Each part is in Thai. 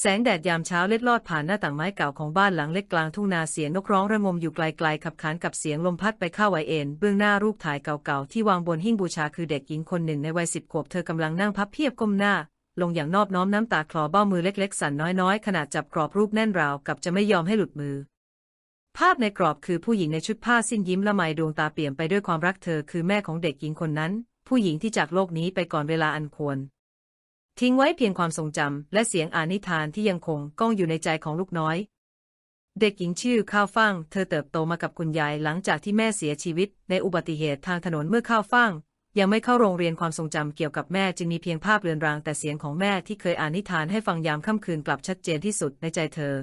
แสงแดดยามเช้าเล็ดลอดผ่านหน้าต่างไม้เก่าของบ้านหลังเล็กกลางทุ่งนาเสียงนกร้องระงมอยู่ไกลๆขับขานกับเสียงลมพัดไปเข้าไวเอ็นเบื้องหน้ารูปถ่ายเก่าๆ ที่วางบนหิ้งบูชาคือเด็กหญิงคนหนึ่งในวัยสิบขวบเธอกำลังนั่งพับเพียบก้มหน้า ลงอย่างนอบน้อมน้ำตาคลอเบ้ามือเล็กๆ สั่นน้อยๆ ขนาดจับกรอบรูปแน่นราวกับจะไม่ยอมให้หลุดมือ ภาพในกรอบคือผู้หญิงในชุดผ้าสิ้นยิ้มละไมดวงตาเปี่ยมไปด้วยความรักเธอคือแม่ของเด็กหญิงคนนั้น ผู้หญิงที่จากโลกนี้ไปก่อนเวลาอันควร ทิ้งไว้เพียงความทรงจำและเสียงอ่านนิทานที่ยังคงก้องอยู่ในใจของลูกน้อย เด็กหญิงชื่อข้าวฟ่าง เธอเติบโตมากับคุณยายหลังจากที่แม่เสียชีวิต ในอุบัติเหตุทางถนนเมื่อข้าวฟ่าง ยังไม่เข้าโรงเรียนความทรงจำเกี่ยวกับแม่จึงมีเพียงภาพเลือนรางแต่เสียงของแม่ที่เคยอ่านนิทานให้ฟังยามค่ำคืนกลับชัดเจนที่สุดในใจเธอ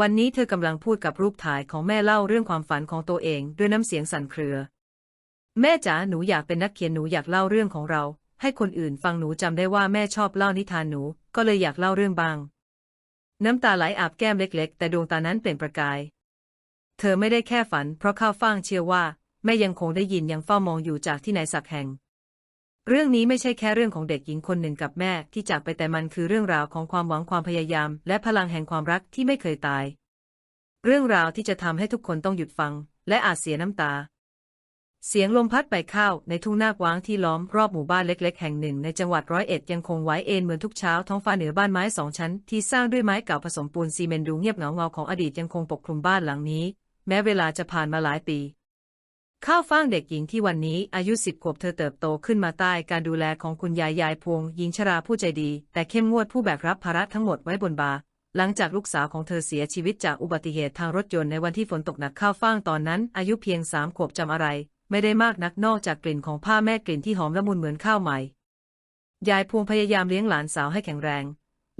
วันนี้เธอกำลังพูดกับรูปถ่ายของแม่เล่าเรื่องความฝันของตัวเอง ด้วยน้ำเสียงสั่นเครือ แม่จ๋าหนูอยากเป็นนักเขียนหนูอยากเล่าเรื่องของเรา ให้คนอื่นฟังหนูจำได้ว่าแม่ชอบเล่านิทานหนู ก็เลยอยากเล่าเรื่องบาง น้ำตาไหลอาบแก้มเล็ก ๆ แต่ดวงตานั้นเปล่งประกาย เธอไม่ได้แค่ฝัน เพราะข้าวฟ่างเชื่อว่า แม่ยังคงได้ยินยังเฝ้ามองอยู่จากที่ไหนสักแห่ง เรื่องนี้ไม่ใช่แค่เรื่องของเด็กหญิงคนหนึ่งกับแม่ที่จากไปแต่มันคือเรื่องราวของความหวังความพยายาม และพลังแห่งความรักที่ไม่เคยตาย เรื่องราวที่จะทำให้ทุกคนต้องหยุดฟัง และอาจเสียน้ำตา เสียงลมพัดไปเข้าในทุ่งนากว้างที่ล้อมรอบหมู่บ้านเล็ก ๆ แห่งหนึ่งในจังหวัดร้อยเอ็ดยังคงไว้เอนเหมือนทุกเช้าท้องฟ้าเหนือบ้านไม้สองชั้นที่สร้างด้วยไม้เก่าผสมปูนซีเมนต์ดูเงียบเหงาเงาของอดีตยังคงปกคลุมบ้านหลังนี้ แม้เวลาจะผ่านมาหลายปีข้าวฟ่างเด็กหญิงที่วันนี้อายุสิบขวบเธอเติบโตขึ้นมาใต้การดูแลของคุณยายยายพวงหญิงชราผู้ใจดี แต่เข้มงวดผู้แบกรับภาระทั้งหมดไว้บนบ่าหลังจากลูกสาวของเธอเสียชีวิตจากอุบัติเหตุทางรถยนต์ในวันที่ฝนตกหนักข้าวฟ่างตอนนั้น อายุเพียงสามขวบจำอะไร ไม่ได้มากนักนอกจากกลิ่นของผ้าแม่กลิ่นที่หอมละมุนเหมือนข้าวใหม่ ยายพวงพยายามเลี้ยงหลานสาวให้แข็งแรง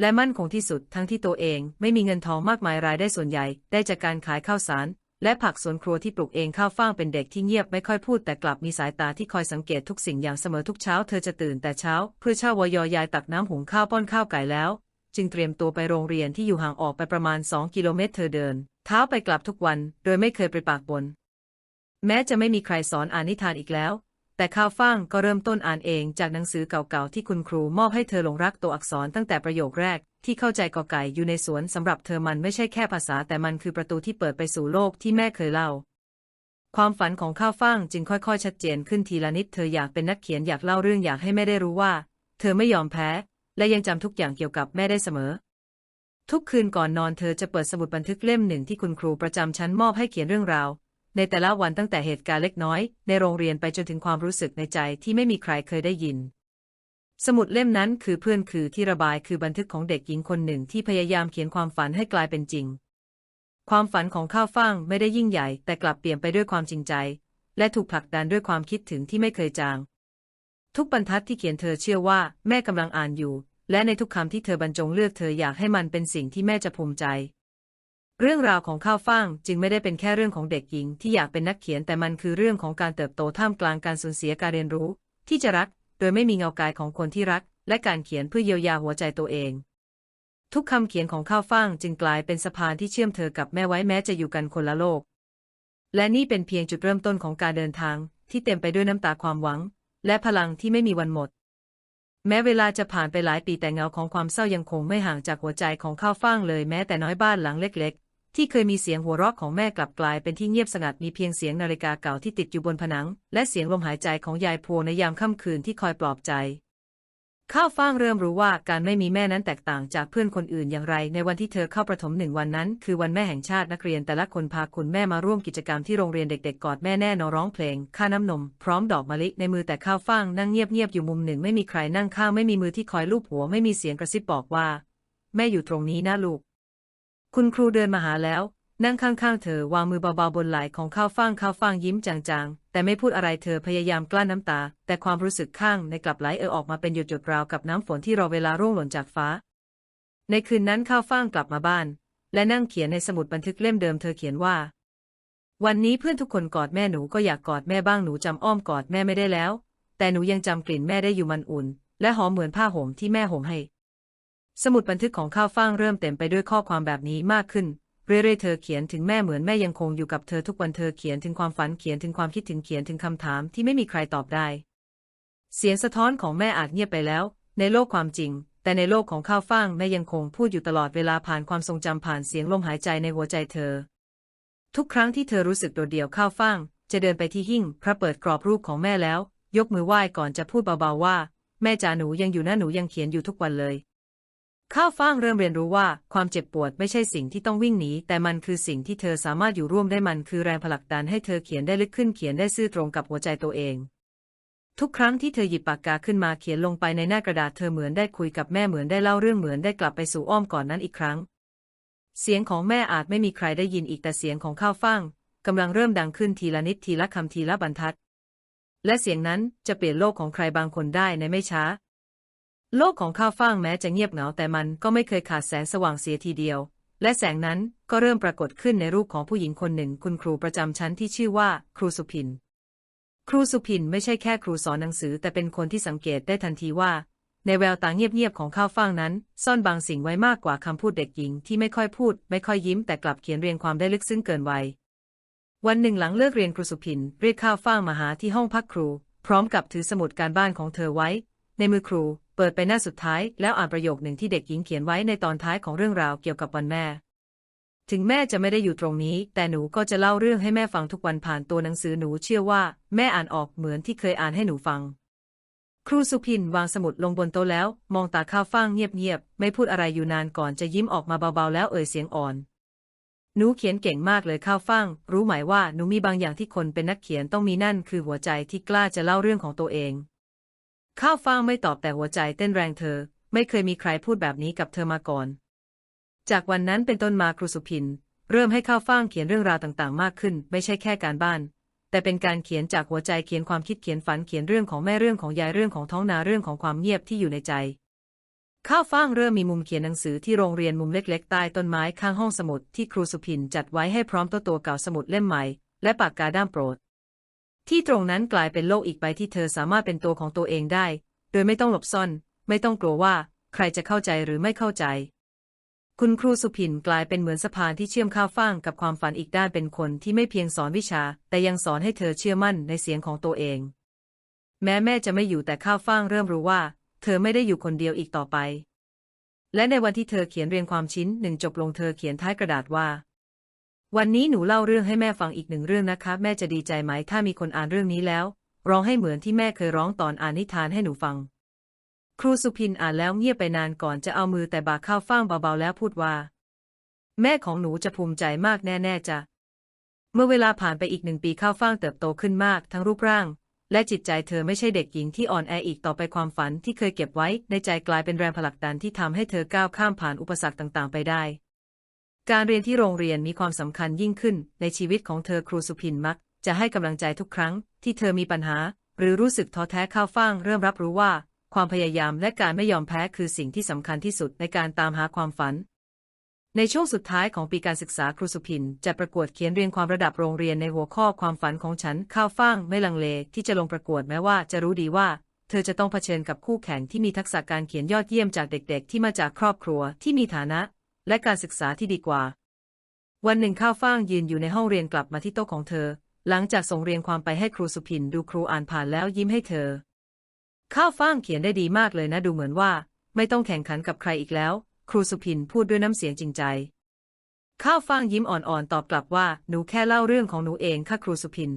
และมั่นคงที่สุดทั้งที่ตัวเองไม่มีเงินทองมากมายรายได้ส่วนใหญ่ ได้จากการขายข้าวสาร และผักสวนครัวที่ปลูกเองข้าวฟ่างเป็นเด็กที่เงียบไม่ค่อยพูดแต่กลับมีสายตาที่คอยสังเกตทุกสิ่งอย่างเสมอทุกเช้าเธอจะตื่นแต่เช้า เพื่อเช่าวยอยายตักน้ำหุงข้าวป้อนข้าวไก่แล้ว จึงเตรียมตัวไปโรงเรียนที่อยู่ห่างออกไปประมาณ 2 กิโลเมตรเธอเดิน เท้าไปกลับทุกวัน โดยไม่เคยไปปากบน แม้จะไม่มีใครสอนอ่านนิทานอีกแล้ว แต่ข้าวฟ่างก็เริ่มต้นอ่านเองจากหนังสือเก่าๆที่คุณครูมอบให้เธอหลงรักตัวอักษรตั้งแต่ประโยคแรก ที่เข้าใจกอไก่อยู่ในสวนสำหรับเธอมันไม่ใช่แค่ภาษาแต่มันคือประตูที่เปิดไปสู่โลกที่แม่เคยเล่า ความฝันของข้าวฟ่างจึงค่อยๆ ชัดเจนขึ้นทีละนิดเธออยากเป็นนักเขียนอยากเล่าเรื่องอยากให้แม่ได้รู้ว่า เธอไม่ยอมแพ้ และยังจำทุกอย่างเกี่ยวกับแม่ได้เสมอทุกคืนก่อนนอนเธอจะเปิดสมุดบันทึกเล่มหนึ่งที่คุณครูประจำชั้นมอบให้เขียนเรื่องราว ในแต่ละวันตั้งแต่เหตุการณ์เล็กน้อย ในโรงเรียนไปจนถึงความรู้สึกในใจที่ไม่มีใครเคยได้ยิน สมุดเล่มนั้นคือเพื่อนคือที่ระบายคือบันทึกของเด็กหญิงคนหนึ่งที่พยายามเขียนความฝันให้กลายเป็นจริง ความฝันของข้าวฟ่างไม่ได้ยิ่งใหญ่ แต่กลับเปลี่ยนไปด้วยความจริงใจ และถูกผลักดันด้วยความคิดถึงที่ไม่เคยจาง ทุกบรรทัดที่เขียนเธอเชื่อว่าแม่กำลังอ่านอยู่ และในทุกคำที่เธอบรรจงเลือกเธออยากให้มันเป็นสิ่งที่แม่จะภูมิใจ เรื่องราวของข้าวฟ่างจึงไม่ได้เป็นแค่เรื่องของเด็กหญิงที่อยากเป็นนักเขียนแต่มันคือเรื่องของการเติบโตท่ามกลางการสูญเสียการเรียนรู้ ที่จะรัก โดยไม่มีเงากายของคนที่รัก และการเขียนเพื่อเยียวยาหัวใจตัวเอง ทุกคำเขียนของข้าวฟ่างจึงกลายเป็นสะพานที่เชื่อมเธอกับแม่ไว้แม้จะอยู่กันคนละโลก และนี่เป็นเพียงจุดเริ่มต้นของการเดินทาง ที่เต็มไปด้วยน้ำตาความหวัง และพลังที่ไม่มีวันหมด แม้เวลาจะผ่านไปหลายปีแต่เงาของความเศร้ายังคงไม่ห่างจากหัวใจของข้าวฟ่างเลยแม้แต่น้อยบ้านหลังเล็ก ที่เคยมีเสียงหัวเราะของแม่กลับกลายเป็นที่เงียบสงัดมีเพียงเสียงนาฬิกาเก่าที่ติดอยู่บนผนัง และเสียงลมหายใจของยายพวงในยามค่ำคืนที่คอยปลอบใจ ข้าวฟ่างเริ่มรู้ว่าการไม่มีแม่นั้นแตกต่างจากเพื่อนคนอื่นอย่างไร ในวันที่เธอเข้าประถมหนึ่งวันนั้น คือวันแม่แห่งชาตินักเรียนแต่ละคนพาคุณแม่มาร่วมกิจกรรมที่โรงเรียนเด็กๆกอดแม่แน่นอนร้องเพลงค่าน้ำนม พร้อมดอกมะลิในมือแต่ข้าวฟ่างนั่งเงียบๆอยู่มุมหนึ่งไม่มีใครนั่งข้างไม่มีมือที่คอยลูบหัวไม่มีเสียงกระซิบบอกว่า แม่อยู่ตรงนี้นะลูก คุณครูเดินมาหาแล้ว นั่งข้างๆเธอวางมือเบาๆบนไหล่ของข้าวฟ่างข้าวฟ่างยิ้มจางๆ แต่ไม่พูดอะไรเธอพยายามกลั้นน้ำตา แต่ความรู้สึกข้างในกลับไหลเออออกมาเป็นหยดๆราวกับน้ำฝนที่รอเวลาร่วงหล่นจากฟ้า ในคืนนั้นข้าวฟ่างกลับมาบ้าน และนั่งเขียนในสมุดบันทึกเล่มเดิมเธอเขียนว่า วันนี้เพื่อนทุกคนกอดแม่หนูก็อยากกอดแม่บ้างหนูจำอ้อมกอดแม่ไม่ได้แล้ว แต่หนูยังจำกลิ่นแม่ได้อยู่มันอุ่น และหอมเหมือนผ้าห่มที่แม่ห่มให้ สมุดบันทึกของข้าวฟ่างเริ่มเต็มไปด้วยข้อความแบบนี้มากขึ้น เรื่อยๆเธอเขียนถึงแม่เหมือนแม่ยังคงอยู่กับเธอทุกวันเธอเขียนถึงความฝันเขียนถึงความคิดถึงเขียนถึงคำถามที่ไม่มีใครตอบได้ เสียงสะท้อนของแม่อาจเงียบไปแล้ว ในโลกความจริง แต่ในโลกของข้าวฟ่างแม่ยังคงพูดอยู่ตลอดเวลาผ่านความทรงจำผ่านเสียงลมหายใจในหัวใจเธอ ทุกครั้งที่เธอรู้สึกโดดเดี่ยวข้าวฟ่าง จะเดินไปที่หิ้งพระเปิดกรอบรูปของแม่แล้ว ยกมือไหว้ก่อนจะพูดเบาๆว่า แม่จ๋าหนูยังอยู่นะหนูยังเขียนอยู่ทุกวันเลย ข้าวฟ่างเริ่มเรียนรู้ว่าความเจ็บปวดไม่ใช่สิ่งที่ต้องวิ่งหนีแต่มันคือสิ่งที่เธอสามารถอยู่ร่วมได้มันคือแรงผลักดันให้เธอเขียนได้ลึกขึ้นเขียนได้ซื่อตรงกับหัวใจตัวเอง ทุกครั้งที่เธอหยิบปากกาขึ้นมาเขียนลงไปในหน้ากระดาษเธอเหมือนได้คุยกับแม่เหมือนได้เล่าเรื่องเหมือนได้กลับไปสู่อ้อมก่อนนั้นอีกครั้ง เสียงของแม่อาจไม่มีใครได้ยินอีกแต่เสียงของข้าวฟ่างกำลังเริ่มดังขึ้นทีละนิดทีละคำทีละบรรทัด และเสียงนั้นจะเปลี่ยนโลกของใครบางคนได้ในไม่ช้า โลกของข้าวฟ่างแม้จะเงียบเหงาแต่มันก็ไม่เคยขาดแสงสว่างเสียทีเดียว และแสงนั้นก็เริ่มปรากฏขึ้นในรูปของผู้หญิงคนหนึ่ง คุณครูประจำชั้นที่ชื่อว่า ครูสุพิน ครูสุพินไม่ใช่แค่ครูสอนหนังสือ แต่เป็นคนที่สังเกตได้ทันทีว่า ในแววตาเงียบๆของข้าวฟ่างนั้น ซ่อนบางสิ่งไว้มากกว่าคำพูดเด็กหญิงที่ไม่ค่อยพูด ไม่ค่อยยิ้มแต่กลับเขียนเรียงความได้ลึกซึ้งเกินวัยวันหนึ่งหลังเลิกเรียนครูสุพินเรียกข้าวฟ่างมาหาที่ห้องพักครู พร้อมกับถือสมุดการบ้านของเธอไว้ ในมือครู เปิดไปหน้าสุดท้ายแล้วอ่านประโยคหนึ่งที่เด็กหญิงเขียนไว้ในตอนท้ายของเรื่องราวเกี่ยวกับวันแม่ ถึงแม่จะไม่ได้อยู่ตรงนี้ แต่หนูก็จะเล่าเรื่องให้แม่ฟังทุกวันผ่านตัวหนังสือหนูเชื่อว่า แม่อ่านออกเหมือนที่เคยอ่านให้หนูฟัง ครูสุพินวางสมุดลงบนโต๊ะแล้ว มองตาข้าวฟ่างเงียบๆไม่พูดอะไรอยู่นานก่อนจะยิ้มออกมาเบาๆแล้วเอ่ยเสียงอ่อนหนูเขียนเก่งมากเลยข้าวฟ่าง รู้ไหมว่าหนูมีบางอย่างที่คนเป็นนักเขียนต้องมีนั่น คือหัวใจที่กล้าจะเล่าเรื่องของตัวเอง ข้าวฟ่างไม่ตอบแต่หัวใจเต้นแรงเธอ ไม่เคยมีใครพูดแบบนี้กับเธอมาก่อน จากวันนั้นเป็นต้นมาครูสุพิน เริ่มให้ข้าวฟ่างเขียนเรื่องราวต่างๆ มากขึ้น ไม่ใช่แค่การบ้าน แต่เป็นการเขียนจากหัวใจเขียนความคิดเขียนฝันเขียนเรื่องของแม่เรื่องของยายเรื่องของท้องนาเรื่องของความเงียบที่อยู่ในใจ ข้าวฟ่างเริ่มมีมุมเขียนหนังสือที่โรงเรียนมุมเล็กๆใต้ต้นไม้ข้างห้องสมุดที่ครูสุพินจัดไว้ให้พร้อมตัวตัวเก่าสมุดเล่มใหม่และปากกาด้ามโปรด ที่ตรงนั้นกลายเป็นโลกอีกใบที่เธอสามารถเป็นตัวของตัวเองได้ โดยไม่ต้องหลบซ่อน ไม่ต้องกลัวว่า ใครจะเข้าใจหรือไม่เข้าใจ คุณครูสุพินกลายเป็นเหมือนสะพานที่เชื่อมข้าวฟ่างกับความฝันอีกด้านเป็นคนที่ไม่เพียงสอนวิชา แต่ยังสอนให้เธอเชื่อมั่นในเสียงของตัวเอง แม้แม่จะไม่อยู่แต่ข้าวฟ่างเริ่มรู้ว่า เธอไม่ได้อยู่คนเดียวอีกต่อไป และในวันที่เธอเขียนเรียงความชิ้นหนึ่งจบลงเธอเขียนท้ายกระดาษว่า วันนี้หนูเล่าเรื่องให้แม่ฟังอีกหนึ่งเรื่องนะคะ แม่จะดีใจไหมถ้ามีคนอ่านเรื่องนี้แล้ว ร้องให้เหมือนที่แม่เคยร้องตอนอ่านนิทานให้หนูฟัง ครูสุพินอ่านแล้วเงียบไปนานก่อนจะเอามือแต่บากข้าวฟ่างเบาๆแล้วพูดว่า แม่ของหนูจะภูมิใจมากแน่ๆจ้ะเมื่อเวลาผ่านไปอีกหนึ่งปีข้าวฟ่างเติบโตขึ้นมาก ทั้งรูปร่าง และจิตใจเธอไม่ใช่เด็กหญิงที่อ่อนแออีกต่อไปความฝันที่เคยเก็บไว้ ในใจกลายเป็นแรงผลักดันที่ทำให้เธอก้าวข้ามผ่านอุปสรรคต่างๆ ไปได้ การเรียนที่โรงเรียนมีความสำคัญยิ่งขึ้น ในชีวิตของเธอครูสุพินมัก จะให้กำลังใจทุกครั้ง ที่เธอมีปัญหา หรือรู้สึกท้อแท้ข้าวฟ่าง เริ่มรับรู้ว่า ความพยายามและการไม่ยอมแพ้คือสิ่งที่สำคัญที่สุดในการตามหาความฝัน ในช่วงสุดท้ายของปีการศึกษาครูสุพินจะประกวดเขียนเรียงความระดับโรงเรียนในหัวข้อความฝันของฉันข้าวฟ่างไม่ลังเลที่จะลงประกวดแม้ว่าจะรู้ดีว่าเธอจะต้องเผชิญกับคู่แข่งที่มีทักษะการเขียนยอดเยี่ยมจากเด็กๆ ที่มาจากครอบครัวที่มีฐานะ และการศึกษาที่ดีกว่า วันหนึ่งข้าวฟ่างยืนอยู่ในห้องเรียนกลับมาที่โต๊ะของเธอ หลังจากส่งเรียงความไปให้ครูสุพินดูครูอ่านผ่านแล้วยิ้มให้เธอ ข้าวฟ่างเขียนได้ดีมากเลยนะดูเหมือนว่า ไม่ต้องแข่งขันกับใครอีกแล้ว ครูสุพินพูดด้วยน้ำเสียงจริงใจ ข้าวฟ่างยิ้มอ่อนๆตอบกลับว่าหนูแค่เล่าเรื่องของหนูเองค่ะครูสุพิน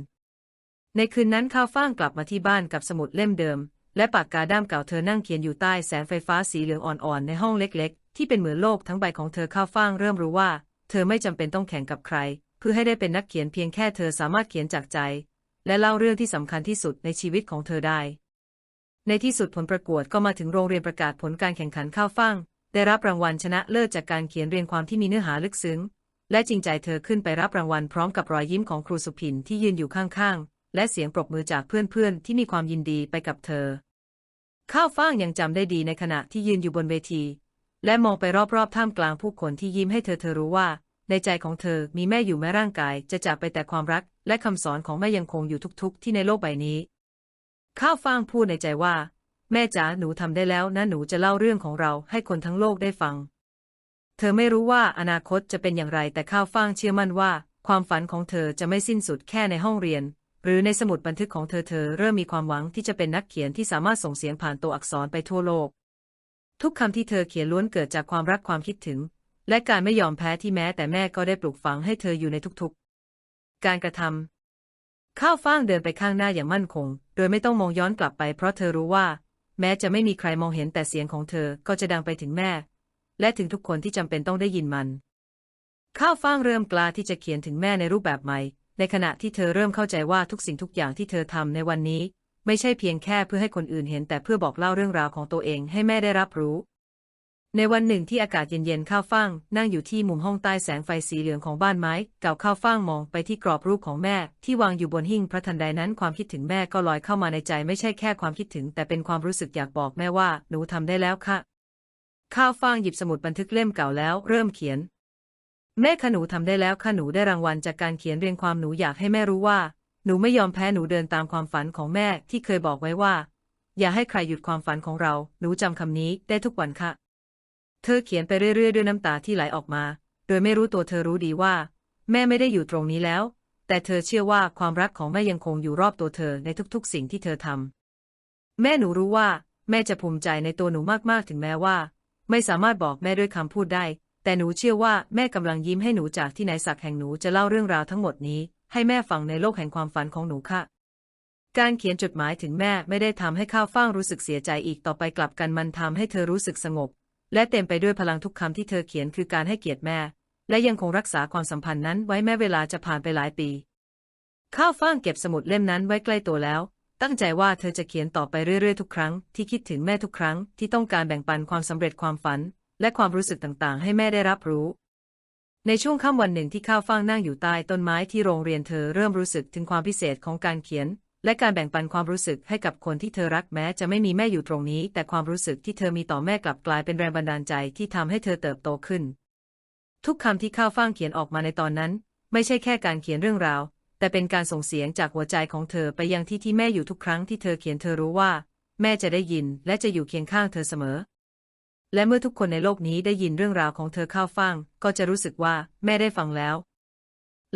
ในคืนนั้นข้าวฟ่างกลับมาที่บ้านกับสมุดเล่มเดิม และปากกาด้ามเก่าเธอนั่งเขียนอยู่ใต้แสงไฟฟ้าสีเหลืองอ่อนๆในห้องเล็กๆ ที่เป็นเหมือนโลกทั้งใบของเธอข้าวฟ่างเริ่มรู้ว่า เธอไม่จำเป็นต้องแข่งกับใคร เพื่อให้ได้เป็นนักเขียนเพียงแค่เธอสามารถเขียนจากใจ และเล่าเรื่องที่สำคัญที่สุดในชีวิตของเธอได้ ในที่สุดผลประกวดก็มาถึงโรงเรียนประกาศผลการแข่งขันข้าวฟ่างได้รับรางวัลชนะเลิศจากการเขียนเรียงความที่มีเนื้อหาลึกซึ้ง และจริงใจเธอขึ้นไปรับรางวัลพร้อมกับรอยยิ้มของครูสุพินที่ยืนอยู่ข้างๆ และเสียงปรบมือจากเพื่อนๆ ที่มีความยินดีไปกับเธอ ข้าวฟ่างยังจำได้ดีในขณะที่ยืนอยู่บนเวที และมองไปรอบๆท่ามกลางผู้คนที่ยิ้มให้เธอเธอรู้ว่า ในใจของเธอมีแม่อยู่แม้ร่างกาย จะจากไปแต่ความรัก และคำสอนของแม่ยังคงอยู่ทุกๆ ที่ในโลกใบนี้ ข้าวฟ่างพูดในใจว่า แม่จ๋าหนูทำได้แล้วนะหนูจะเล่าเรื่องของเราให้คนทั้งโลกได้ฟัง เธอไม่รู้ว่าอนาคตจะเป็นอย่างไรแต่ข้าวฟ่างเชื่อมั่นว่า ความฝันของเธอจะไม่สิ้นสุดแค่ในห้องเรียนหรือในสมุดบันทึกของเธอเธอเริ่มมีความหวังที่จะเป็นนักเขียนที่สามารถส่งเสียงผ่านตัวอักษรไปทั่วโลก ทุกคำที่เธอเขียนล้วนเกิดจากความรักความคิดถึง และการไม่ยอมแพ้ที่แม้แต่แม่ก็ได้ปลูกฝังให้เธออยู่ในทุกๆ การกระทำข้าวฟ่างเดินไปข้างหน้าอย่างมั่นคง โดยไม่ต้องมองย้อนกลับไปเพราะเธอรู้ว่า แม้จะไม่มีใครมองเห็นแต่เสียงของเธอก็จะดังไปถึงแม่ และถึงทุกคนที่จำเป็นต้องได้ยินมัน ข้าวฟ่างเริ่มกล้าที่จะเขียนถึงแม่ในรูปแบบใหม่ ในขณะที่เธอเริ่มเข้าใจว่าทุกสิ่งทุกอย่างที่เธอทำในวันนี้ ไม่ใช่เพียงแค่เพื่อให้คนอื่นเห็นแต่เพื่อบอกเล่าเรื่องราวของตัวเองให้แม่ได้รับรู้ ในวันหนึ่งที่อากาศเย็นๆข้าวฟ่างนั่งอยู่ที่มุมห้องใต้แสงไฟสีเหลืองของบ้านไม้ เก่าข้าวฟ่างมองไปที่กรอบรูปของแม่ ที่วางอยู่บนหิ้งพระทันใดนั้นความคิดถึงแม่ก็ลอยเข้ามาในใจไม่ใช่แค่ความคิดถึง แต่เป็นความรู้สึกอยากบอกแม่ว่าหนูทำได้แล้วค่ะข้าวฟ่างหยิบสมุดบันทึกเล่มเก่าแล้ว เริ่มเขียน แม่คะหนูทำได้แล้วค่ะหนูได้รางวัลจากการเขียนเรียงความหนูอยากให้แม่รู้ว่า หนูไม่ยอมแพ้หนูเดินตามความฝันของแม่ที่เคยบอกไว้ว่า อย่าให้ใครหยุดความฝันของเรา หนูจำคำนี้ได้ทุกวันค่ะ เธอเขียนไปเรื่อยๆ ด้วยน้ำตาที่ไหลออกมา โดยไม่รู้ตัวเธอรู้ดีว่า แม่ไม่ได้อยู่ตรงนี้แล้ว แต่เธอเชื่อว่าความรักของแม่ยังคงอยู่รอบตัวเธอในทุกๆ สิ่งที่เธอทำแม่หนูรู้ว่า แม่จะภูมิใจในตัวหนูมากๆถึงแม้ว่า ไม่สามารถบอกแม่ด้วยคำพูดได้ แต่หนูเชื่อว่าแม่กำลังยิ้มให้หนูจากที่ไหนสักแห่งหนูจะเล่าเรื่องราวทั้งหมดนี้ ให้แม่ฟังในโลกแห่งความฝันของหนูค่ะ การเขียนจดหมายถึงแม่ไม่ได้ทำให้ข้าวฟ่างรู้สึกเสียใจอีกต่อไปกลับกันมันทำให้เธอรู้สึกสงบ และเต็มไปด้วยพลังทุกคำที่เธอเขียนคือการให้เกียรติแม่ และยังคงรักษาความสัมพันธ์นั้นไว้แม้เวลาจะผ่านไปหลายปี ข้าวฟ่างเก็บสมุดเล่มนั้นไว้ใกล้ตัวแล้ว ตั้งใจว่าเธอจะเขียนต่อไปเรื่อยๆทุกครั้งที่คิดถึงแม่ทุกครั้งที่ต้องการแบ่งปันความสำเร็จความฝัน และความรู้สึกต่างๆ ให้แม่ได้รับรู้ ในช่วงค่ำวันหนึ่งที่ข้าวฟ่างนั่งอยู่ใต้ต้นไม้ที่โรงเรียนเธอเริ่มรู้สึกถึงความพิเศษของการเขียน และการแบ่งปันความรู้สึกให้กับคนที่เธอรักแม้จะไม่มีแม่อยู่ตรงนี้ แต่ความรู้สึกที่เธอมีต่อแม่กลับกลายเป็นแรงบันดาลใจที่ทำให้เธอเติบโตขึ้น ทุกคำที่ข้าวฟ่างเขียนออกมาในตอนนั้น ไม่ใช่แค่การเขียนเรื่องราว แต่เป็นการส่งเสียงจากหัวใจของเธอไปยังที่ที่แม่อยู่ทุกครั้งที่เธอเขียนเธอรู้ว่า แม่จะได้ยินและจะอยู่เคียงข้างเธอเสมอ และเมื่อทุกคนในโลกนี้ได้ยินเรื่องราวของเธอข้าวฟ่าง ก็จะรู้สึกว่าแม่ได้ฟังแล้ว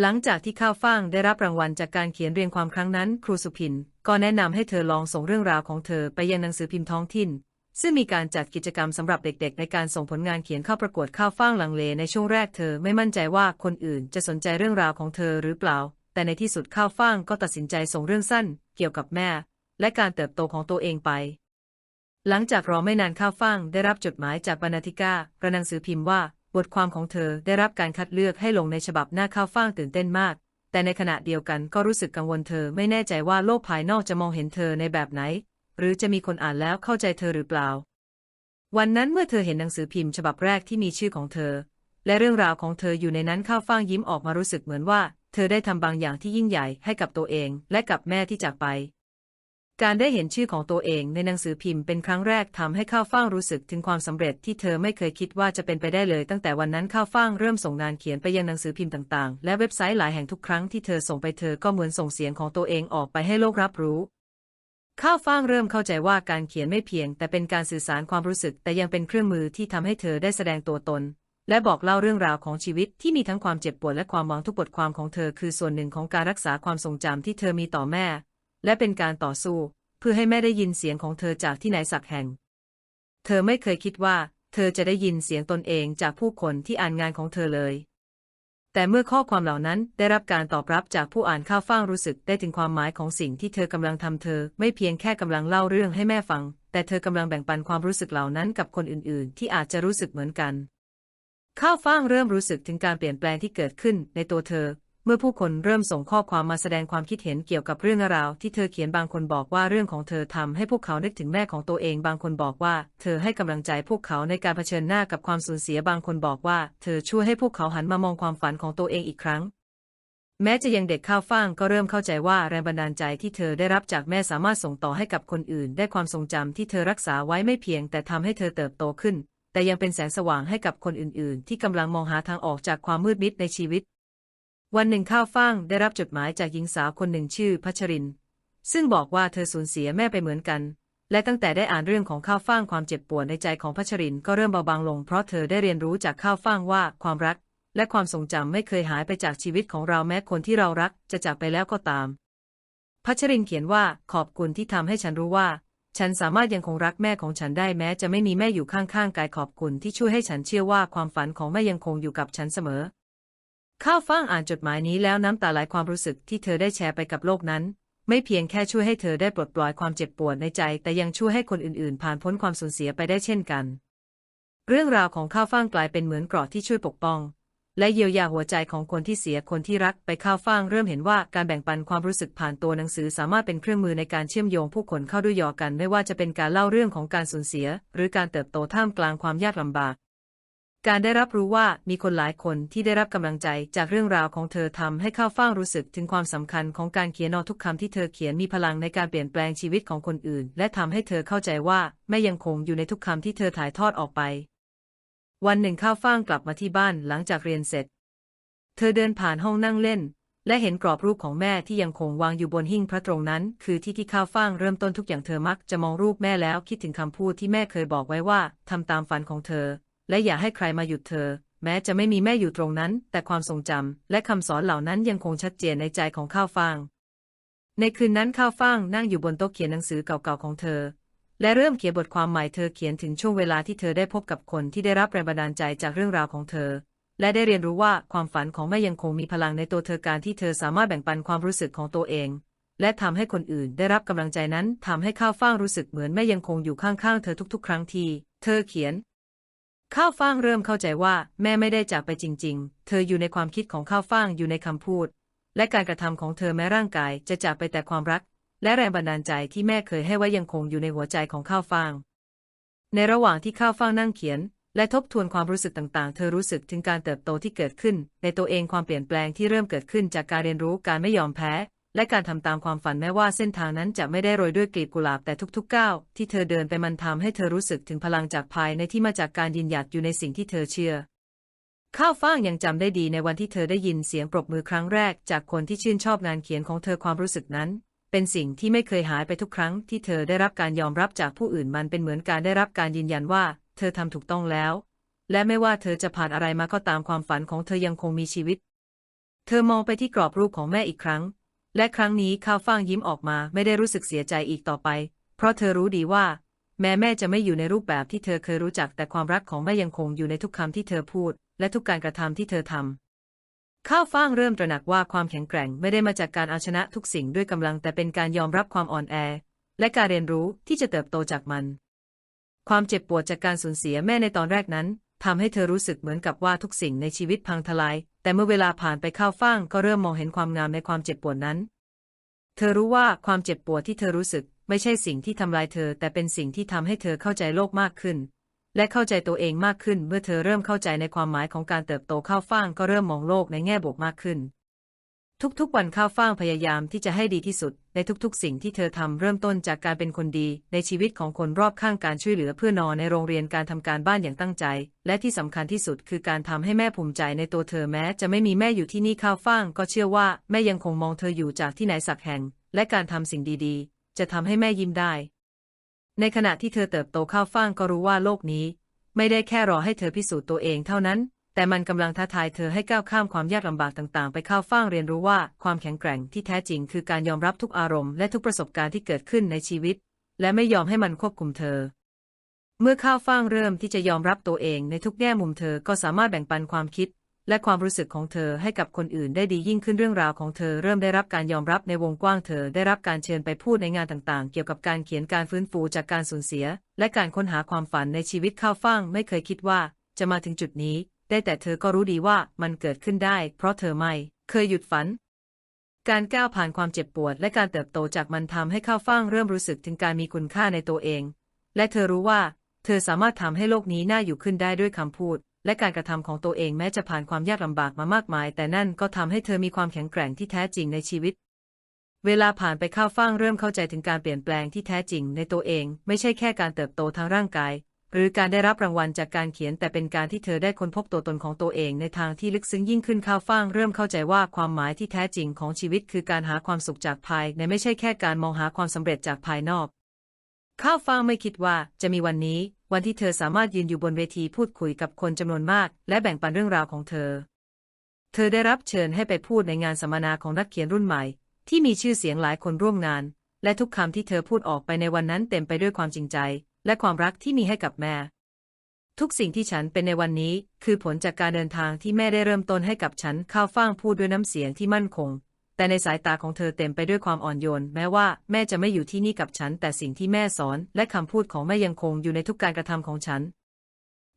หลังจากที่ข้าวฟ่างได้รับรางวัลจากการเขียนเรียงความครั้งนั้น ครูสุพินก็แนะนำให้เธอลองส่งเรื่องราวของเธอไปยังหนังสือพิมพ์ท้องถิ่น ซึ่งมีการจัดกิจกรรมสำหรับเด็กๆ ในการส่งผลงานเขียนเข้าประกวดข้าวฟ่างลังเลในช่วงแรกเธอไม่มั่นใจว่าคนอื่นจะสนใจเรื่องราวของเธอหรือเปล่า แต่ในที่สุดข้าวฟ่างก็ตัดสินใจส่งเรื่องสั้น เกี่ยวกับแม่ และการเติบโตของตัวเองไป หลังจากรอไม่นานข้าวฟ่างได้รับจดหมายจากบรรณาธิการะหนังสือพิมพ์ว่า บทความของเธอได้รับการคัดเลือกให้ลงในฉบับหน้าข้าวฟ่างตื่นเต้นมาก แต่ในขณะเดียวกันก็รู้สึกกังวลเธอไม่แน่ใจว่าโลกภายนอกจะมองเห็นเธอในแบบไหน หรือจะมีคนอ่านแล้วเข้าใจเธอหรือเปล่า วันนั้นเมื่อเธอเห็นหนังสือพิมพ์ฉบับแรกที่มีชื่อของเธอ และเรื่องราวของเธออยู่ในนั้นข้าวฟ่างยิ้มออกมารู้สึกเหมือนว่า เธอได้ทำบางอย่างที่ยิ่งใหญ่ให้กับตัวเอง และกับแม่ที่จากไป การได้เห็นชื่อของตัวเองในหนังสือพิมพ์เป็นครั้งแรกทำให้ข้าวฟ่างรู้สึกถึงความสำเร็จที่เธอไม่เคยคิดว่าจะเป็นไปได้เลย ตั้งแต่วันนั้นข้าวฟ่างเริ่มส่งงานเขียนไปยังหนังสือพิมพ์ต่างๆ และเว็บไซต์หลายแห่งทุกครั้งที่เธอส่งไปเธอก็เหมือนส่งเสียงของตัวเองออกไปให้โลกรับรู้ ข้าวฟ่างเริ่มเข้าใจว่าการเขียนไม่เพียง แต่เป็นการสื่อสารความรู้สึก แต่ยังเป็นเครื่องมือที่ทำให้เธอได้แสดงตัวตน และบอกเล่าเรื่องราวของชีวิตที่มีทั้งความเจ็บปวดและความหวังทุกบทความของเธอ คือส่วนหนึ่งของการรักษาความทรงจำที่เธอมีต่อแม่ และเป็นการต่อสู้ เพื่อให้แม่ได้ยินเสียงของเธอจากที่ไหนสักแห่ง เธอไม่เคยคิดว่า เธอจะได้ยินเสียงตนเองจากผู้คนที่อ่านงานของเธอเลย แต่เมื่อข้อความเหล่านั้นได้รับการตอบรับจากผู้อ่านข้าวฟ่างรู้สึกได้ถึงความหมายของสิ่งที่เธอกำลังทำเธอ ไม่เพียงแค่กำลังเล่าเรื่องให้แม่ฟัง แต่เธอกำลังแบ่งปันความรู้สึกเหล่านั้นกับคนอื่น ๆ ที่อาจจะรู้สึกเหมือนกันข้าวฟ่างเริ่มรู้สึกถึงการเปลี่ยนแปลงที่เกิดขึ้นในตัวเธอ เมื่อผู้คนเริ่มส่งข้อความมาแสดงความคิดเห็นเกี่ยวกับเรื่องราวที่เธอเขียนบางคนบอกว่าเรื่องของเธอทำให้พวกเขานึกถึงแม่ของตัวเองบางคนบอกว่า เธอให้กำลังใจพวกเขาในการเผชิญหน้ากับความสูญเสียบางคนบอกว่า เธอช่วยให้พวกเขาหันมามองความฝันของตัวเองอีกครั้ง แม้จะยังเด็กข้าวฟ่างก็เริ่มเข้าใจว่าแรงบันดาลใจที่เธอได้รับจากแม่สามารถส่งต่อให้กับคนอื่น ได้ความทรงจำที่เธอรักษาไว้ไม่เพียง แต่ทำให้เธอเติบโตขึ้น แต่ยังเป็นแสงสว่างให้กับคนอื่น ๆ ที่กำลังมองหาทางออกจากความมืดมิดในชีวิต วันหนึ่งข้าวฟ่างได้รับจดหมายจากหญิงสาวคนหนึ่งชื่อพัชริน ซึ่งบอกว่าเธอสูญเสียแม่ไปเหมือนกัน และตั้งแต่ได้อ่านเรื่องของข้าวฟ่างความเจ็บปวดในใจของพัชรินก็เริ่มเบาบางลง เพราะเธอได้เรียนรู้จากข้าวฟ่างว่าความรัก และความทรงจำไม่เคยหายไปจากชีวิตของเราแม้คนที่เรารักจะจากไปแล้วก็ตาม พัชรินเขียนว่าขอบคุณที่ทำให้ฉันรู้ว่า ฉันสามารถยังคงรักแม่ของฉันได้แม้จะไม่มีแม่อยู่ข้างๆกายขอบคุณที่ช่วยให้ฉันเชื่อว่าความฝันของแม่ยังคงอยู่กับฉันเสมอ ข้าวฟ่างอ่านจดหมายนี้แล้วน้ำตาไหลความรู้สึกที่เธอได้แชร์ไปกับโลกนั้น ไม่เพียงแค่ช่วยให้เธอได้ปลดปล่อยความเจ็บปวดในใจ แต่ยังช่วยให้คนอื่นๆ ผ่านพ้นความสูญเสียไปได้เช่นกัน เรื่องราวของข้าวฟ่างกลายเป็นเหมือนเกราะที่ช่วยปกป้อง และเยียวยาหัวใจของคนที่เสียคนที่รักไปข้าวฟ่างเริ่มเห็นว่าการแบ่งปันความรู้สึกผ่านตัวหนังสือสามารถเป็นเครื่องมือในการเชื่อมโยงผู้คนเข้าด้วยยอกัน ไม่ว่าจะเป็นการเล่าเรื่องของการสูญเสีย หรือการเติบโตท่ามกลางความยากลำบาก การได้รับรู้ว่ามีคนหลายคนที่ได้รับกำลังใจจากเรื่องราวของเธอทำให้ข้าวฟ่างรู้สึกถึงความสำคัญของการเขียนนอทุกคำที่เธอเขียนมีพลังในการเปลี่ยนแปลงชีวิตของคนอื่น และทำให้เธอเข้าใจว่าแม่ยังคงอยู่ในทุกคำที่เธอถ่ายทอดออกไป วันหนึ่งข้าวฟ่างกลับมาที่บ้านหลังจากเรียนเสร็จ เธอเดินผ่านห้องนั่งเล่น และเห็นกรอบรูปของแม่ที่ยังคงวางอยู่บนหิ้งพระตรงนั้น คือที่ที่ข้าวฟ่างเริ่มต้นทุกอย่างเธอมักจะมองรูปแม่แล้วคิดถึงคำพูดที่แม่เคยบอกไว้ว่าทำตามฝันของเธอ และอย่าให้ใครมาหยุดเธอ แม้จะไม่มีแม่อยู่ตรงนั้น แต่ความทรงจำและคำสอนเหล่านั้นยังคงชัดเจนในใจของข้าวฟ่าง ในคืนนั้นข้าวฟ่างนั่งอยู่บนโต๊ะเขียนหนังสือเก่าๆของเธอ และเริ่มเขียนบทความใหม่เธอเขียนถึงช่วงเวลาที่เธอได้พบกับคนที่ได้รับแรงบันดาลใจจากเรื่องราวของเธอ และได้เรียนรู้ว่าความฝันของแม่ยังคงมีพลังในตัวเธอการที่เธอสามารถแบ่งปันความรู้สึกของตัวเองและทำให้คนอื่นได้รับกำลังใจนั้นทำให้ข้าวฟ่างรู้สึกเหมือนแม่ยังคงอยู่ข้างๆ เธอทุกๆ ครั้งที่ เธอเขียน ข้าวฟ่างเริ่มเข้าใจว่าแม่ไม่ได้จากไปจริง ๆ เธออยู่ในความคิดของข้าวฟ่างอยู่ในคำพูด และการกระทำของเธอแม้ร่างกายจะจากไปแต่ความรัก และแรงบันดาลใจที่แม่เคยให้ไว้ยังคงอยู่ในหัวใจของข้าวฟ่าง ในระหว่างที่ข้าวฟ่างนั่งเขียน และทบทวนความรู้สึกต่างๆ เธอรู้สึกถึงการเติบโตที่เกิดขึ้น ในตัวเองความเปลี่ยนแปลงที่เริ่มเกิดขึ้นจากการเรียนรู้การไม่ยอมแพ้ และการทำตามความฝันแม้ว่าเส้นทางนั้นจะไม่ได้โรยด้วยกลีบกุหลาบแต่ทุกๆก้าวที่เธอเดินไปมันทำให้เธอรู้สึกถึงพลังจากภายในที่มาจากการยืนหยัดอยู่ในสิ่งที่เธอเชื่อ ข้าวฟ่างยังจำได้ดีในวันที่เธอได้ยินเสียงปรบมือครั้งแรก จากคนที่ชื่นชอบงานเขียนของเธอความรู้สึกนั้น เป็นสิ่งที่ไม่เคยหายไปทุกครั้ง ที่เธอได้รับการยอมรับจากผู้อื่นมันเป็นเหมือนการได้รับการยืนยันว่า เธอทำถูกต้องแล้ว และไม่ว่าเธอจะผ่านอะไรมาก็ตามความฝันของเธอยังคงมีชีวิต เธอมองไปที่กรอบรูปของแม่อีกครั้ง และครั้งนี้ข้าวฟ่างยิ้มออกมาไม่ได้รู้สึกเสียใจอีกต่อไป เพราะเธอรู้ดีว่า แม้แม่จะไม่อยู่ในรูปแบบที่เธอเคยรู้จักแต่ความรักของแม่ยังคงอยู่ในทุกคำที่เธอพูด และทุกการกระทำที่เธอทำข้าวฟ่างเริ่มตระหนักว่าความแข็งแกร่งไม่ได้มาจากการเอาชนะทุกสิ่งด้วยกำลังแต่เป็นการยอมรับความอ่อนแอ และการเรียนรู้ที่จะเติบโตจากมัน ความเจ็บปวดจากการสูญเสียแม่ในตอนแรกนั้น ทำให้เธอรู้สึกเหมือนกับว่าทุกสิ่งในชีวิตพังทลาย แต่เมื่อเวลาผ่านไปเข้าฟ่างก็เริ่มมองเห็นความงามในความเจ็บปวดนั้น เธอรู้ว่าความเจ็บปวดที่เธอรู้สึก ไม่ใช่สิ่งที่ทำลายเธอ แต่เป็นสิ่งที่ทำให้เธอเข้าใจโลกมากขึ้น และเข้าใจตัวเองมากขึ้น เมื่อเธอเริ่มเข้าใจในความหมายของการเติบโตเข้าฟ่างก็เริ่มมองโลกในแง่บวกมากขึ้น ทุกๆวันข้าวฟ่างพยายามที่จะให้ดีที่สุด ในทุกๆ สิ่งที่เธอทำเริ่มต้นจากการเป็นคนดี ในชีวิตของคนรอบข้างการช่วยเหลือเพื่อนอนในโรงเรียนการทำการบ้านอย่างตั้งใจ และที่สำคัญที่สุดคือการทำให้แม่ภูมิใจในตัวเธอแม้จะไม่มีแม่อยู่ที่นี่ข้าวฟ่าง ก็เชื่อว่าแม่ยังคงมองเธออยู่จากที่ไหนสักแห่ง และการทำสิ่งดีๆ จะทำให้แม่ยิ้มได้ ในขณะที่เธอเติบโตข้าวฟ่างก็รู้ว่าโลกนี้ ไม่ได้แค่รอให้เธอพิสูจน์ตัวเองเท่านั้น แต่มันกำลังท้าทายเธอให้ก้าวข้ามความยากลำบากต่างๆ ไปเข้าฟ่างเรียนรู้ว่าความแข็งแกร่งที่แท้จริงคือการยอมรับทุกอารมณ์และทุกประสบการณ์ที่เกิดขึ้นในชีวิต และไม่ยอมให้มันควบคุมเธอ เมื่อข้าวฟ่างเริ่มที่จะยอมรับตัวเองในทุกแง่มุมเธอก็สามารถแบ่งปันความคิด และความรู้สึกของเธอให้กับคนอื่นได้ดียิ่งขึ้นเรื่องราวของเธอเริ่มได้รับการยอมรับในวงกว้างเธอได้รับการเชิญไปพูดในงานต่างๆ เกี่ยวกับการเขียนการฟื้นฟูจากการสูญเสีย และการค้นหาความฝันในชีวิตข้าวฟ่างไม่เคยคิดว่า จะมาถึงจุดนี้ ได้แต่เธอก็รู้ดีว่ามันเกิดขึ้นได้ เพราะเธอไม่เคยหยุดฝัน การก้าวผ่านความเจ็บปวด และการเติบโตจากมันทำให้ข้าวฟ่างเริ่มรู้สึกถึงการมีคุณค่าในตัวเอง และเธอรู้ว่า เธอสามารถทำให้โลกนี้น่าอยู่ขึ้นได้ด้วยคำพูด และการกระทำของตัวเองแม้จะผ่านความยากลำบากมามากมาย แต่นั่นก็ทำให้เธอมีความแข็งแกร่งที่แท้จริงในชีวิตเวลาผ่านไปข้าวฟ่างเริ่มเข้าใจถึงการเปลี่ยนแปลงที่แท้จริงในตัวเอง ไม่ใช่แค่การเติบโตทางร่างกาย หรือการได้รับรางวัลจากการเขียนแต่เป็นการที่เธอได้ค้นพบตัวตนของตัวเองในทางที่ลึกซึ้งยิ่งขึ้นข้าวฟ่างเริ่มเข้าใจว่าความหมายที่แท้จริงของชีวิตคือการหาความสุขจากภายในไม่ใช่แค่การมองหาความสำเร็จจากภายนอก ข้าวฟ่างไม่คิดว่าจะมีวันนี้ วันที่เธอสามารถยืนอยู่บนเวทีพูดคุยกับคนจำนวนมาก และแบ่งปันเรื่องราวของเธอ เธอได้รับเชิญให้ไปพูดในงานสัมมนาของนักเขียนรุ่นใหม่ ที่มีชื่อเสียงหลายคนร่วมงาน และทุกคำที่เธอพูดออกไปในวันนั้นเต็มไปด้วยความจริงใจ และความรักที่มีให้กับแม่ ทุกสิ่งที่ฉันเป็นในวันนี้ คือผลจากการเดินทางที่แม่ได้เริ่มต้นให้กับฉันข้าวฟ่างพูดด้วยน้ำเสียงที่มั่นคง แต่ในสายตาของเธอเต็มไปด้วยความอ่อนโยน แม้ว่าแม่จะไม่อยู่ที่นี่กับฉัน แต่สิ่งที่แม่สอน และคำพูดของแม่ยังคงอยู่ในทุกการกระทำของฉัน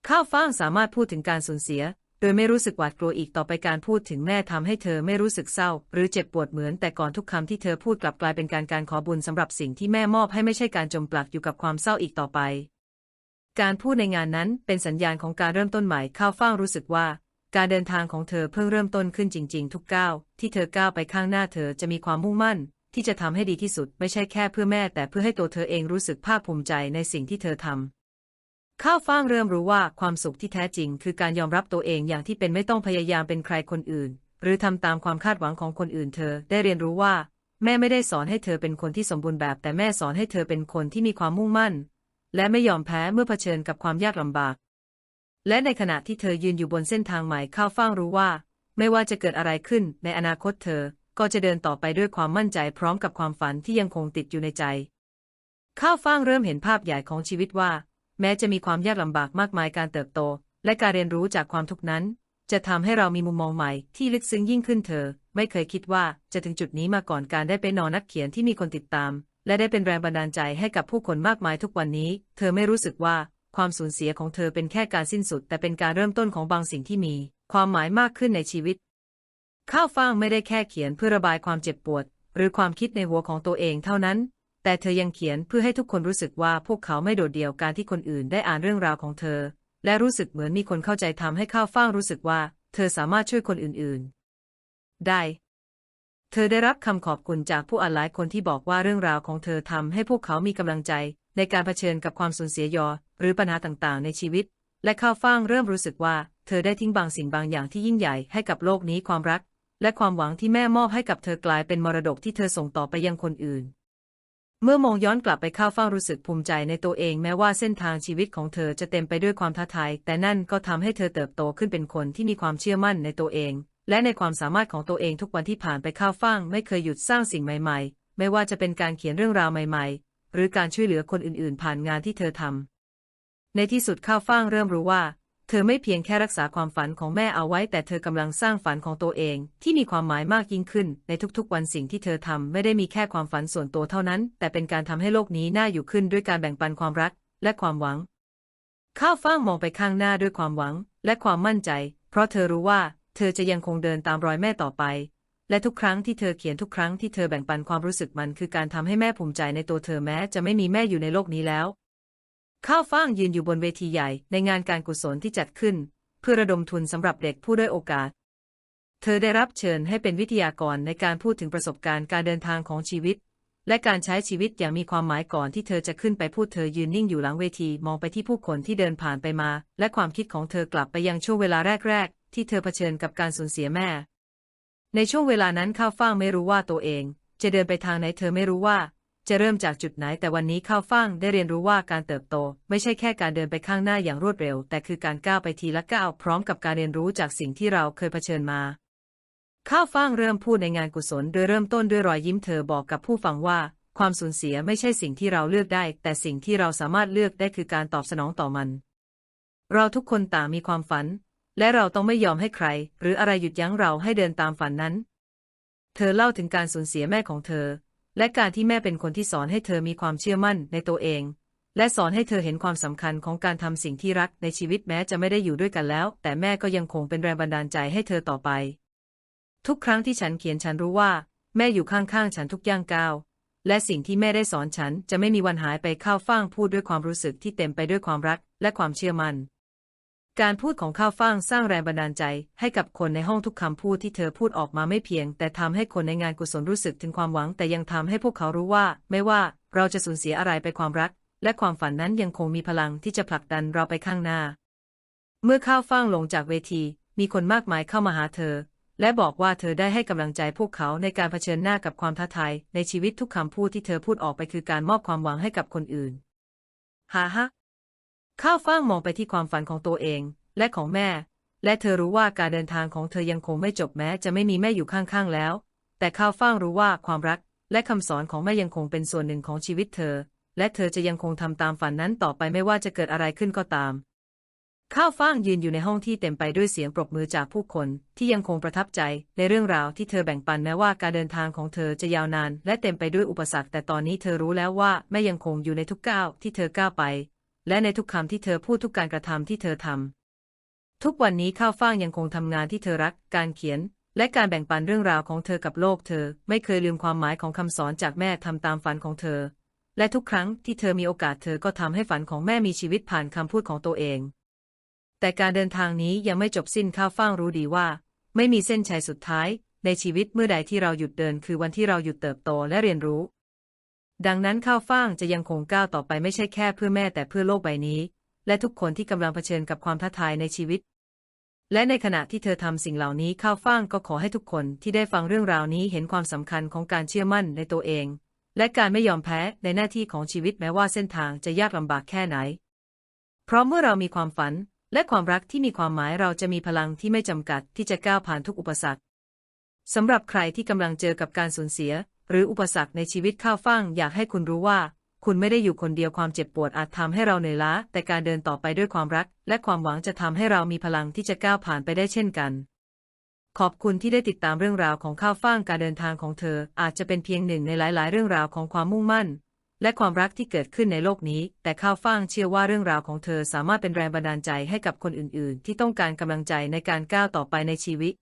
ข้าวฟ่างสามารถพูดถึงการสูญเสีย โดยไม่รู้สึกหวาดกลัวอีกต่อไปการพูดถึงแม่ทำให้เธอไม่รู้สึกเศร้า หรือเจ็บปวดเหมือนแต่ก่อนทุกคำที่เธอพูดกลับกลายเป็นการการขอบุญสำหรับสิ่งที่แม่มอบให้ไม่ใช่การจมปลักอยู่กับความเศร้าอีกต่อไป การพูดในงานนั้นเป็นสัญญาณของการเริ่มต้นใหม่ข้าวฟ่างรู้สึกว่า การเดินทางของเธอเพิ่งเริ่มต้นขึ้นจริง ๆ ทุกก้าวที่เธอก้าวไปข้างหน้าเธอจะมีความมุ่งมั่น ที่จะทำให้ดีที่สุดไม่ใช่แค่เพื่อแม่ แต่เพื่อให้ตัวเธอเองรู้สึกภาคภูมิใจในสิ่งที่เธอทำ ข้าวฟ่างเริ่มรู้ว่าความสุขที่แท้จริง คือการยอมรับตัวเองอย่างที่เป็นไม่ต้องพยายามเป็นใครคนอื่น หรือทำตามความคาดหวังของคนอื่นเธอได้เรียนรู้ว่า แม่ไม่ได้สอนให้เธอเป็นคนที่สมบูรณ์แบบ แต่แม่สอนให้เธอเป็นคนที่มีความมุ่งมั่น และไม่ยอมแพ้เมื่อเผชิญกับความยากลำบาก และในขณะที่เธอยืนอยู่บนเส้นทางใหม่ข้าวฟ่างรู้ว่า ไม่ว่าจะเกิดอะไรขึ้นในอนาคตเธอ ก็จะเดินต่อไปด้วยความมั่นใจพร้อมกับความฝันที่ยังคงติดอยู่ในใจข้าวฟ่างเริ่มเห็นภาพใหญ่ของชีวิตว่า แม้จะมีความยากลำบากมากมายการเติบโต และการเรียนรู้จากความทุกข์นั้น จะทำให้เรามีมุมมองใหม่ที่ลึกซึ้งยิ่งขึ้นเธอ ไม่เคยคิดว่าจะถึงจุดนี้มาก่อนการได้เป็นนอนักเขียนที่มีคนติดตาม และได้เป็นแรงบันดาลใจให้กับผู้คนมากมายทุกวันนี้ เธอไม่รู้สึกว่าความสูญเสียของเธอเป็นแค่การสิ้นสุด แต่เป็นการเริ่มต้นของบางสิ่งที่มี ความหมายมากขึ้นในชีวิต ข้าวฟ่างไม่ได้แค่เขียนเพื่อระบายความเจ็บปวด หรือความคิดในหัวของตัวเองเท่านั้น แต่เธอยังเขียนเพื่อให้ทุกคนรู้สึกว่าพวกเขาไม่โดดเดี่ยวการที่คนอื่นได้อ่านเรื่องราวของเธอ และรู้สึกเหมือนมีคนเข้าใจทำให้ข้าวฟ่างรู้สึกว่า เธอสามารถช่วยคนอื่นๆ ได้ เธอได้รับคำขอบคุณจากผู้อ่านหลายคนที่บอกว่าเรื่องราวของเธอทำให้พวกเขามีกำลังใจ ในการเผชิญกับความสูญเสียยอ หรือปัญหาต่างๆ ในชีวิต และข้าวฟ่างเริ่มรู้สึกว่า เธอได้ทิ้งบางสิ่งบางอย่างที่ยิ่งใหญ่ให้กับโลกนี้ความรัก และความหวังที่แม่มอบให้กับเธอกลายเป็นมรดกที่เธอส่งต่อไปยังคนอื่น เมื่อมองย้อนกลับไปข้าวฟ่างรู้สึกภูมิใจในตัวเองแม้ว่าเส้นทางชีวิตของเธอจะเต็มไปด้วยความท้าทาย แต่นั่นก็ทำให้เธอเติบโตขึ้นเป็นคนที่มีความเชื่อมั่นในตัวเอง และในความสามารถของตัวเองทุกวันที่ผ่านไปข้าวฟ่างไม่เคยหยุดสร้างสิ่งใหม่ ๆ ไม่ว่าจะเป็นการเขียนเรื่องราวใหม่ ๆ หรือการช่วยเหลือคนอื่นๆ ผ่านงานที่เธอทำในที่สุดข้าวฟ่างเริ่มรู้ว่า เธอไม่เพียงแค่รักษาความฝันของแม่เอาไว้ แต่เธอกำลังสร้างฝันของตัวเอง ที่มีความหมายมากยิ่งขึ้น ในทุกๆ วันสิ่งที่เธอทำไม่ได้มีแค่ความฝันส่วนตัวเท่านั้น แต่เป็นการทำให้โลกนี้น่าอยู่ขึ้นด้วยการแบ่งปันความรัก และความหวัง ข้าวฟ่างมองไปข้างหน้าด้วยความหวัง และความมั่นใจ เพราะเธอรู้ว่า เธอจะยังคงเดินตามรอยแม่ต่อไป และทุกครั้งที่เธอเขียนทุกครั้งที่เธอแบ่งปันความรู้สึกมันคือการทำให้แม่ภูมิใจในตัวเธอแม้จะไม่มีแม่อยู่ในโลกนี้แล้ว ข้าวฟ่างยืนอยู่บนเวทีใหญ่ในงานการกุศลที่จัดขึ้น เพื่อระดมทุนสำหรับเด็กผู้ด้อยโอกาส เธอได้รับเชิญให้เป็นวิทยากรในการพูดถึงประสบการณ์การเดินทางของชีวิต และการใช้ชีวิตอย่างมีความหมายก่อนที่เธอจะขึ้นไปพูดเธอยืนนิ่งอยู่หลังเวทีมองไปที่ผู้คนที่เดินผ่านไปมา และความคิดของเธอกลับไปยังช่วงเวลาแรก ๆ ที่เธอเผชิญกับการสูญเสียแม่ ในช่วงเวลานั้นข้าวฟ่างไม่รู้ว่าตัวเอง จะเดินไปทางไหนเธอไม่รู้ว่า จะเริ่มจากจุดไหนแต่วันนี้ข้าวฟ่างได้เรียนรู้ว่าการเติบโต ไม่ใช่แค่การเดินไปข้างหน้าอย่างรวดเร็ว แต่คือการก้าวไปทีละก้าวพร้อมกับการเรียนรู้จากสิ่งที่เราเคยเผชิญมา ข้าวฟ่างเริ่มพูดในงานกุศล โดยเริ่มต้นด้วยรอยยิ้มเธอบอกกับผู้ฟังว่า ความสูญเสียไม่ใช่สิ่งที่เราเลือกได้ แต่สิ่งที่เราสามารถเลือกได้คือการตอบสนองต่อมัน เราทุกคนต่างมีความฝัน และเราต้องไม่ยอมให้ใคร หรืออะไรหยุดยั้งเราให้เดินตามฝันนั้น เธอเล่าถึงการสูญเสียแม่ของเธอ และการที่แม่เป็นคนที่สอนให้เธอมีความเชื่อมั่นในตัวเอง และสอนให้เธอเห็นความสำคัญของการทำสิ่งที่รักในชีวิตแม้จะไม่ได้อยู่ด้วยกันแล้ว แต่แม่ก็ยังคงเป็นแรงบันดาลใจให้เธอต่อไป ทุกครั้งที่ฉันเขียนฉันรู้ว่า แม่อยู่ข้างๆฉันทุกย่างก้าวและสิ่งที่แม่ได้สอนฉันจะไม่มีวันหายไปข้าวฟ่างพูดด้วยความรู้สึกที่เต็มไปด้วยความรักและความเชื่อมั่น การพูดของข้าวฟ่างสร้างแรงบันดาลใจ ให้กับคนในห้องทุกคำพูดที่เธอพูดออกมาไม่เพียง แต่ทำให้คนในงานกุศลรู้สึกถึงความหวัง แต่ยังทำให้พวกเขารู้ว่า ไม่ว่าเราจะสูญเสียอะไรไปความรัก และความฝันนั้นยังคงมีพลังที่จะผลักดันเราไปข้างหน้า เมื่อข้าวฟ่างลงจากเวที มีคนมากมายเข้ามาหาเธอ และบอกว่าเธอได้ให้กำลังใจพวกเขาในการเผชิญหน้ากับความท้าทายในชีวิตทุกคำพูดที่เธอพูดออกไปคือการมอบความหวังให้กับคนอื่นฮ่าฮ ข้าวฟ่างมองไปที่ความฝันของตัวเอง และของแม่ และเธอรู้ว่าการเดินทางของเธอยังคงไม่จบแม้จะไม่มีแม่อยู่ข้างๆแล้ว แต่ข้าวฟ่างรู้ว่าความรัก และคำสอนของแม่ยังคงเป็นส่วนหนึ่งของชีวิตเธอ และเธอจะยังคงทำตามฝันนั้นต่อไปไม่ว่าจะเกิดอะไรขึ้นก็ตาม ข้าวฟ่างยืนอยู่ในห้องที่เต็มไปด้วยเสียงปรบมือจากผู้คน ที่ยังคงประทับใจในเรื่องราวที่เธอแบ่งปันแม้ว่าการเดินทางของเธอจะยาวนาน และเต็มไปด้วยอุปสรรค แต่ตอนนี้เธอรู้แล้วว่าแม่ยังคงอยู่ในทุกก้าวที่เธอก้าวไป และในทุกคำที่เธอพูดทุกการกระทำที่เธอทำทุกวันนี้ข้าวฟ่างยังคงทำงานที่เธอรัก การเขียน และการแบ่งปันเรื่องราวของเธอกับโลกเธอไม่เคยลืมความหมายของคำสอนจากแม่ทำตามฝันของเธอ และทุกครั้งที่เธอมีโอกาสเธอก็ทำให้ฝันของแม่มีชีวิตผ่านคำพูดของตัวเอง แต่การเดินทางนี้ยังไม่จบสิ้นข้าวฟ่างรู้ดีว่า ไม่มีเส้นชัยสุดท้าย ในชีวิตเมื่อใดที่เราหยุดเดิน คือวันที่เราหยุดเติบโตและเรียนรู้ ดังนั้นข้าวฟ่างจะยังคงก้าวต่อไปไม่ใช่แค่เพื่อแม่แต่เพื่อโลกใบนี้ และทุกคนที่กำลังเผชิญกับความท้าทายในชีวิต และในขณะที่เธอทำสิ่งเหล่านี้ข้าวฟ่างก็ขอให้ทุกคนที่ได้ฟังเรื่องราวนี้เห็นความสำคัญของการเชื่อมั่นในตัวเอง และการไม่ยอมแพ้ในหน้าที่ของชีวิตแม้ว่าเส้นทางจะยากลำบากแค่ไหน เพราะเมื่อเรามีความฝันและความรักที่มีความหมายเราจะมีพลังที่ไม่จำกัดที่จะก้าวผ่านทุกอุปสรรคสำหรับใครที่กำลังเจอกับการสูญเสีย หรืออุปสรรคในชีวิตข้าวฟ่างอยากให้คุณรู้ว่า คุณไม่ได้อยู่คนเดียวความเจ็บปวดอาจทำให้เราเหนื่อยล้า แต่การเดินต่อไปด้วยความรัก และความหวังจะทำให้เรามีพลังที่จะก้าวผ่านไปได้เช่นกัน ขอบคุณที่ได้ติดตามเรื่องราวของข้าวฟ่างการเดินทางของเธอ อาจจะเป็นเพียงหนึ่งในหลาย ๆ เรื่องราวของความมุ่งมั่น และความรักที่เกิดขึ้นในโลกนี้ แต่ข้าวฟ่างเชื่อว่าเรื่องราวของเธอสามารถเป็นแรงบันดาลใจให้กับคนอื่น ๆ ที่ต้องการกำลังใจในการก้าวต่อไปในชีวิต